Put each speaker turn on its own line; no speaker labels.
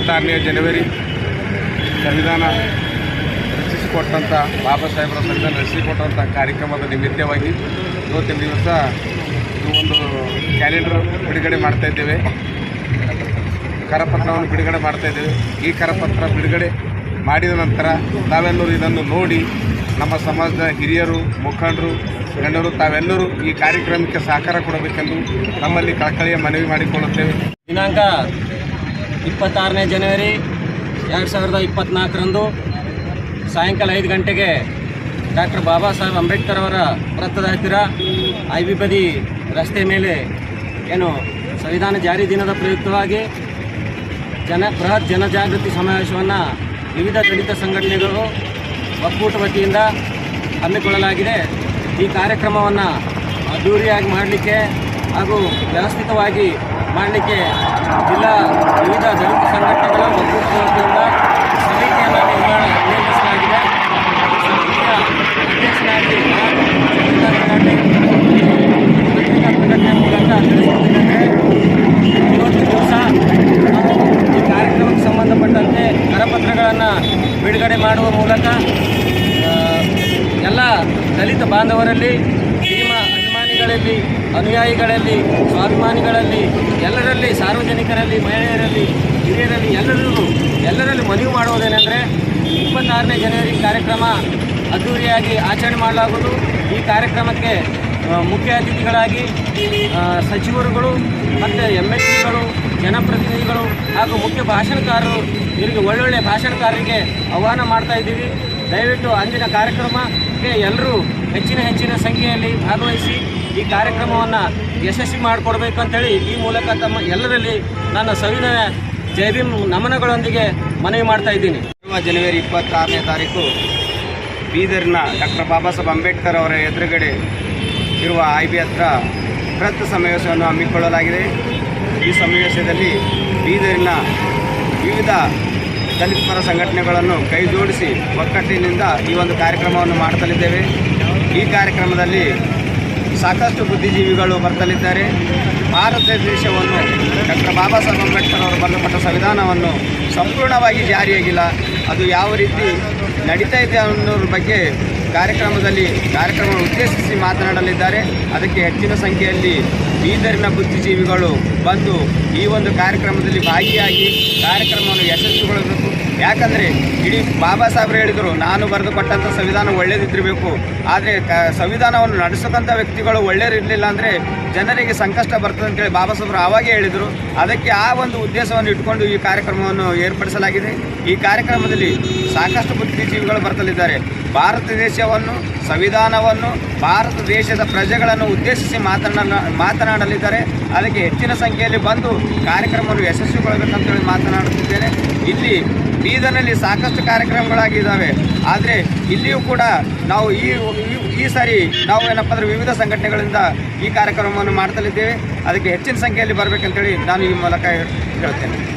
ಇಪ್ಪತ್ತಾರನೇ ಜನವರಿ ಸಂವಿಧಾನ ರಚಿಸಿಕೊಟ್ಟಂಥ ಬಾಬಾ ಸಾಹೇಬರ ಸಂವಿಧಾನ ರಚಿಸಿಕೊಟ್ಟಂಥ ಕಾರ್ಯಕ್ರಮದ ನಿಮಿತ್ತವಾಗಿ ಇವತ್ತಿನ ದಿವಸ ಒಂದು ಕ್ಯಾಲೆಂಡರ್ ಬಿಡುಗಡೆ ಮಾಡ್ತಾ ಇದ್ದೇವೆ. ಕರಪತ್ರವನ್ನು ಬಿಡುಗಡೆ ಮಾಡ್ತಾ ಇದ್ದೇವೆ. ಈ ಕರಪತ್ರ ಬಿಡುಗಡೆ ಮಾಡಿದ ನಂತರ ತಾವೆಲ್ಲರೂ ಇದನ್ನು ನೋಡಿ ನಮ್ಮ ಸಮಾಜದ ಹಿರಿಯರು, ಮುಖಂಡರು, ಗಣ್ಯರು, ತಾವೆಲ್ಲರೂ ಈ ಕಾರ್ಯಕ್ರಮಕ್ಕೆ ಸಹಕಾರ ಕೊಡಬೇಕೆಂದು ನಮ್ಮಲ್ಲಿ ಕಳಕಳಿಯ ಮನವಿ ಮಾಡಿಕೊಳ್ಳುತ್ತೇವೆ.
ದಿನಾಂಕ ಇಪ್ಪತ್ತಾರನೇ ಜನವರಿ ಎರಡು ಸಾವಿರದ ಇಪ್ಪತ್ತ್ನಾಲ್ಕರಂದು ಸಾಯಂಕಾಲ ಐದು ಗಂಟೆಗೆ ಡಾಕ್ಟರ್ ಬಾಬಾ ಸಾಹೇಬ್ ಅಂಬೇಡ್ಕರ್ ಅವರ ವೃತ್ತದ ಹತ್ತಿರ ಐ ರಸ್ತೆ ಮೇಲೆ ಏನು ಸಂವಿಧಾನ ಜಾರಿ ದಿನದ ಪ್ರಯುಕ್ತವಾಗಿ ಜನ ಬೃಹತ್ ಜನಜಾಗೃತಿ ಸಮಾವೇಶವನ್ನು ವಿವಿಧ ದಲಿತ ಸಂಘಟನೆಗಳು ಒಕ್ಕೂಟ ವತಿಯಿಂದ ಹಮ್ಮಿಕೊಳ್ಳಲಾಗಿದೆ. ಈ ಕಾರ್ಯಕ್ರಮವನ್ನು ಅದ್ದೂರಿಯಾಗಿ ಮಾಡಲಿಕ್ಕೆ ಹಾಗೂ ವ್ಯವಸ್ಥಿತವಾಗಿ ಮಾಡಲಿಕ್ಕೆ ಜಿಲ್ಲಾ ವಿವಿಧ ದಲಿತ ಸಂಘಟನೆಗಳ ಒಕ್ಕೂಟದ ವತಿಯಿಂದ ಸಮಿತಿಯನ್ನು ನಿರ್ಮಾಣ ನೇಮಿಸಲಾಗಿದೆ ಸಮಿತಿಯ ಅಧ್ಯಕ್ಷನಾಗಿ ಪತ್ರಿಕಾ ಪ್ರಕಟಣೆ ಮೂಲಕ ತಿಳಿಸುವುದೇನೆಂದರೆ ಇವತ್ತು ದಿವಸ ಈ ಕಾರ್ಯಕ್ರಮಕ್ಕೆ ಸಂಬಂಧಪಟ್ಟಂತೆ ಕರಪತ್ರಗಳನ್ನು ಬಿಡುಗಡೆ ಮಾಡುವ ಮೂಲಕ ಎಲ್ಲ ದಲಿತ ಬಾಂಧವರಲ್ಲಿ ಅಭಿಮಾನಿಗಳಲ್ಲಿ, ಅನುಯಾಯಿಗಳಲ್ಲಿ, ಸ್ವಾಭಿಮಾನಿಗಳಲ್ಲಿ, ಎಲ್ಲರಲ್ಲಿ, ಸಾರ್ವಜನಿಕರಲ್ಲಿ, ಮಹಿಳೆಯರಲ್ಲಿ, ಹಿರಿಯರಲ್ಲಿ ಎಲ್ಲರಿಗೂ ಎಲ್ಲರಲ್ಲಿ ಮನವಿ ಮಾಡುವುದೇನೆಂದರೆ ಇಪ್ಪತ್ತಾರನೇ ಜನವರಿ ಕಾರ್ಯಕ್ರಮ ಅದ್ದೂರಿಯಾಗಿ ಆಚರಣೆ ಮಾಡಲಾಗುವುದು. ಈ ಕಾರ್ಯಕ್ರಮಕ್ಕೆ ಮುಖ್ಯ ಅತಿಥಿಗಳಾಗಿ ಸಚಿವರುಗಳು ಮತ್ತು ಎಂ ಎಲ್ ಸಿಗಳು ಜನಪ್ರತಿನಿಧಿಗಳು ಹಾಗೂ ಮುಖ್ಯ ಭಾಷಣಕಾರರು, ಇವರಿಗೆ ಒಳ್ಳೊಳ್ಳೆ ಭಾಷಣಕಾರರಿಗೆ ಆಹ್ವಾನ ಮಾಡ್ತಾ ಇದ್ದೀವಿ. ದಯವಿಟ್ಟು ಅಂದಿನ ಕಾರ್ಯಕ್ರಮಕ್ಕೆ ಎಲ್ಲರೂ ಹೆಚ್ಚಿನ ಹೆಚ್ಚಿನ ಸಂಖ್ಯೆಯಲ್ಲಿ ಭಾಗವಹಿಸಿ ಈ ಕಾರ್ಯಕ್ರಮವನ್ನು ಯಶಸ್ವಿ ಮಾಡಿಕೊಡ್ಬೇಕು ಅಂತೇಳಿ ಈ ಮೂಲಕ ತಮ್ಮ ಎಲ್ಲರಲ್ಲಿ ನನ್ನ ಸವಿನಯ ಜೈಭೀಮ್ ನಮನಗಳೊಂದಿಗೆ ಮನವಿ ಮಾಡ್ತಾ ಇದ್ದೀನಿ.
ಜನವರಿ ಇಪ್ಪತ್ತಾರನೇ ತಾರೀಕು ಬೀದರ್ನ ಡಾಕ್ಟರ್ ಬಾಬಾ ಸಾಹೇಬ್ ಅಂಬೇಡ್ಕರ್ ಅವರ ಎದುರುಗಡೆ ಇರುವ ಐ ಬಿ ಹತ್ರ ಬೃಹತ್ ಸಮಾವೇಶವನ್ನು ಹಮ್ಮಿಕೊಳ್ಳಲಾಗಿದೆ. ಈ ಸಮಾವೇಶದಲ್ಲಿ ಬೀದರಿನ ವಿವಿಧ ದಲಿತ ಪರ ಸಂಘಟನೆಗಳನ್ನು ಕೈ ಜೋಡಿಸಿ ಒಕ್ಕಟ್ಟಿನಿಂದ ಈ ಒಂದು ಕಾರ್ಯಕ್ರಮವನ್ನು ಮಾಡುತ್ತಲಿದ್ದೇವೆ ಈ ಕಾರ್ಯಕ್ರಮದಲ್ಲಿ ಸಾಕಷ್ಟು ಬುದ್ಧಿಜೀವಿಗಳು ಬರ್ತಲಿದ್ದಾರೆ. ಭಾರತ ದೇಶವನ್ನು ಡಾಕ್ಟರ್ ಬಾಬಾ ಸಾಹೇಬ್ ಅಂಬೇಡ್ಕರ್ ಅವರು ಸಂವಿಧಾನವನ್ನು ಸಂಪೂರ್ಣವಾಗಿ ಜಾರಿಯಾಗಿಲ್ಲ. ಅದು ಯಾವ ರೀತಿ ನಡೀತಾ ಇದೆ ಅನ್ನೋದ್ರ ಬಗ್ಗೆ ಕಾರ್ಯಕ್ರಮದಲ್ಲಿ ಕಾರ್ಯಕ್ರಮ ಉದ್ದೇಶಿಸಿ ಮಾತನಾಡಲಿದ್ದಾರೆ. ಅದಕ್ಕೆ ಹೆಚ್ಚಿನ ಸಂಖ್ಯೆಯಲ್ಲಿ ಬೀದರಿನ ಬುದ್ಧಿಜೀವಿಗಳು ಬಂದು ಈ ಒಂದು ಕಾರ್ಯಕ್ರಮದಲ್ಲಿ ಭಾಗಿಯಾಗಿ ಕಾರ್ಯಕ್ರಮವನ್ನು ಯಶಸ್ವಿಗೊಳಿಸಬೇಕು. ಯಾಕಂದರೆ ಇಡೀ ಬಾಬಾ ಸಾಹೇಬ್ರು ಹೇಳಿದರು, ನಾನು ಬರೆದುಕೊಟ್ಟಂಥ ಸಂವಿಧಾನ ಒಳ್ಳೇದಿದ್ದಿರಬೇಕು. ಆದರೆ ಕ, ಸಂವಿಧಾನವನ್ನು ನಡೆಸತಕ್ಕಂಥ ವ್ಯಕ್ತಿಗಳು ಒಳ್ಳೆಯರಿರಲಿಲ್ಲ ಅಂದರೆ ಜನರಿಗೆ ಸಂಕಷ್ಟ ಬರ್ತದೆ ಅಂತೇಳಿ ಬಾಬಾ ಸಾಹೇಬ್ರು ಆವಾಗೇ ಹೇಳಿದರು. ಅದಕ್ಕೆ ಆ ಒಂದು ಉದ್ದೇಶವನ್ನು ಇಟ್ಕೊಂಡು ಈ ಕಾರ್ಯಕ್ರಮವನ್ನು ಏರ್ಪಡಿಸಲಾಗಿದೆ. ಈ ಕಾರ್ಯಕ್ರಮದಲ್ಲಿ ಸಾಕಷ್ಟು ಬುದ್ಧಿಜೀವಿಗಳು ಬರ್ತಲಿದ್ದಾರೆ. ಭಾರತ ದೇಶವನ್ನು, ಸಂವಿಧಾನವನ್ನು, ಭಾರತ ದೇಶದ ಪ್ರಜೆಗಳನ್ನು ಉದ್ದೇಶಿಸಿ ಮಾತನಾಡ ಮಾತನಾಡಲಿದ್ದಾರೆ. ಅದಕ್ಕೆ ಹೆಚ್ಚಿನ ಸಂಖ್ಯೆಯಲ್ಲಿ ಬಂದು ಕಾರ್ಯಕ್ರಮವನ್ನು ಯಶಸ್ವಿಗೊಳ್ಳಬೇಕಂತೇಳಿ ಮಾತನಾಡುತ್ತಿದ್ದೇನೆ. ಇಲ್ಲಿ ಬೀದರ್ನಲ್ಲಿ ಸಾಕಷ್ಟು ಕಾರ್ಯಕ್ರಮಗಳಾಗಿದ್ದಾವೆ. ಆದರೆ ಇಲ್ಲಿಯೂ ಕೂಡ ನಾವು ಈ ಈ- ಸಾರಿ ನಾವು ಏನಪ್ಪ ಅಂದರೆ ವಿವಿಧ ಸಂಘಟನೆಗಳಿಂದ ಈ ಕಾರ್ಯಕ್ರಮವನ್ನು ಮಾಡ್ತಲಿದ್ದೇವೆ. ಅದಕ್ಕೆ ಹೆಚ್ಚಿನ ಸಂಖ್ಯೆಯಲ್ಲಿ ಬರಬೇಕಂತೇಳಿ ನಾನು ಈ ಮೂಲಕ ಹೇಳ್ತೇನೆ.